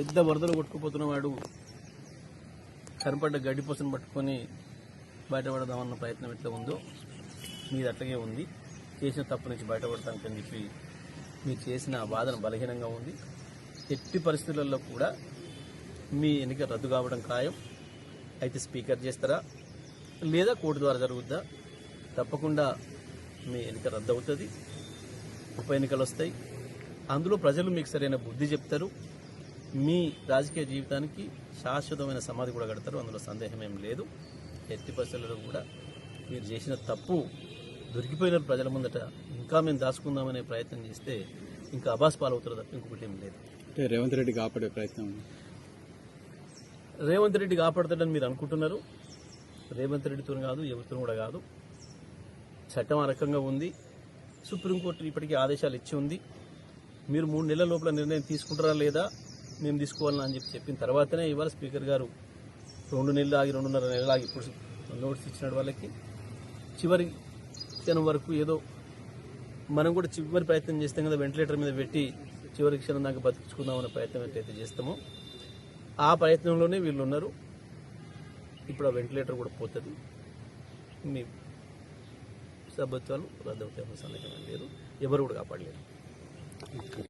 పెద్ద వరదలు కొట్టుకుపోతున్నవాడు కనపడ్డ గడ్డి పూసను పట్టుకొని బయటపడదామన్న ప్రయత్నం ఎట్లా ఉందో మీది అట్లాగే ఉంది. చేసిన తప్పు నుంచి బయటపడటానికి అని చెప్పి మీరు చేసిన వాదన బలహీనంగా ఉంది. ఎట్టి పరిస్థితులలో కూడా మీ ఎన్నిక రద్దు కావడం ఖాయం. అయితే స్పీకర్ చేస్తారా? లేదా కోర్టు ద్వారా జరుగుద్దా? తప్పకుండా మీ ఎన్నిక రద్దు అవుతుంది ఉప ఎన్నికలు వస్తాయి అందులో ప్రజలు మీకు సరైన బుద్ధి చెప్తారు. మీ రాజకీయ జీవితానికి శాశ్వతమైన సమాధి కూడా కడతారు. అందులో సందేహం ఏం లేదు. ఎట్టి పరిస్థితుల్లో కూడా మీరు చేసిన తప్పు దొరికిపోయిన ప్రజల ముందట ఇంకా మేము దాచుకుందామనే ప్రయత్నం చేస్తే ఇంకా అబాస్ పాలవుతారు తప్ప ఇంకొకటి ఏం లేదు. అంటే రేవంత్ రెడ్డి కాపాడే ప్రయత్నం. రేవంత్ రెడ్డి కాపాడుతాడని మీరు అనుకుంటున్నారు. రేవంత్ రెడ్డితో కాదు ఎవరితో కూడా కాదు. చట్టం ఆ రకంగా ఉంది. సుప్రీంకోర్టు ఇప్పటికీ ఆదేశాలు ఇచ్చి ఉంది. మీరు మూడు నెలల లోపల నిర్ణయం తీసుకుంటారా లేదా? మేము తీసుకోవాలని అని చెప్పి చెప్పిన తర్వాతనే ఇవాళ స్పీకర్ గారు రెండు నెలలు ఆగి రెండున్నర నెలలు ఆగి ఇప్పుడు నోట్స్ ఇచ్చిన వాళ్ళకి. చివరి క్షణం వరకు ఏదో మనం కూడా చివరి ప్రయత్నం చేస్తాం కదా వెంటిలేటర్ మీద పెట్టి చివరి క్షణం దాకా బతికించుకుందామనే ప్రయత్నం ఎట్లయితే చేస్తామో ఆ ప్రయత్నంలోనే వీళ్ళు ఉన్నారు. ఇప్పుడు ఆ వెంటిలేటర్ కూడా పోతుంది. మీ సభత్వాలు రద్దవుతాయి సందేహం లేదు. ఎవరు కూడా కాపాడలేరు.